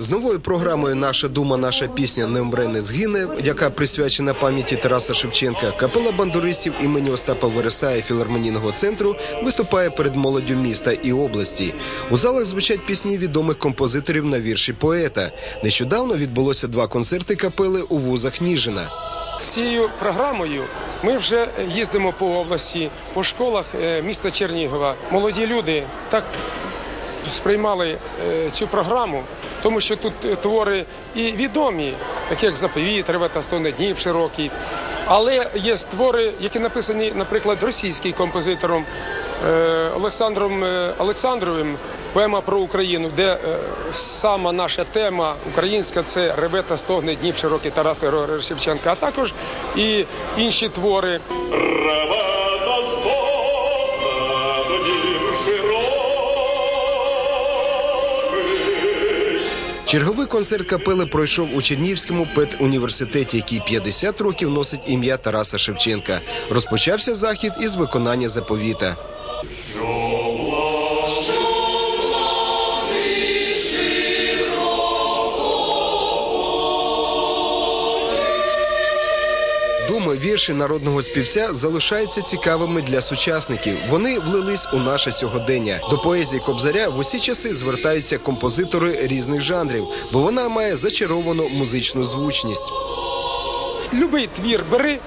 З новою програмою Наша дума, наша пісня немре не згине, яка присвячена пам'яті Тараса Шевченка, капела бандуристів імені Остапа Вересая філармонійного центру виступає перед молоддю міста і області. У залах звучать пісні відомих композиторів на вірші поета. Нещодавно відбулося два концерти капели у вузах Ніжина. Цією програмою ми вже їздимо по області, по школах е, міста Чернігова. Молоді люди так сприймали е, цю програму, тому що тут е, твори і відомі, такі як заповіт, ревета «Сто днів широкий. Але є твори, які написані, наприклад, російським композитором е, Олександром Олександровим. Поема про Україну, де сама наша тема українська це ревета стогне днів широкі Тараса Шевченка, а також і інші твори. Ревета стогне днів широких. Черговий концерт капели пройшов у Чернігівському педуніверситеті, який 50 років носить ім'я Тараса Шевченка. Розпочався захід із виконання заповіта. Думи, вірші народного співця залишаються цікавими для сучасників. Вони влились у наше сьогодення. До поезії Кобзаря в усі часи звертаються композитори різних жанрів, бо вона має зачаровану музичну звучність. Любий твір бери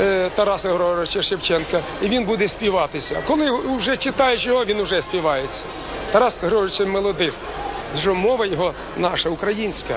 е, Тараса Григоровича Шевченка, і він буде співатися. Коли вже читаєш його, він вже співається. Тарас Григорович мелодист, що мова його наша, українська.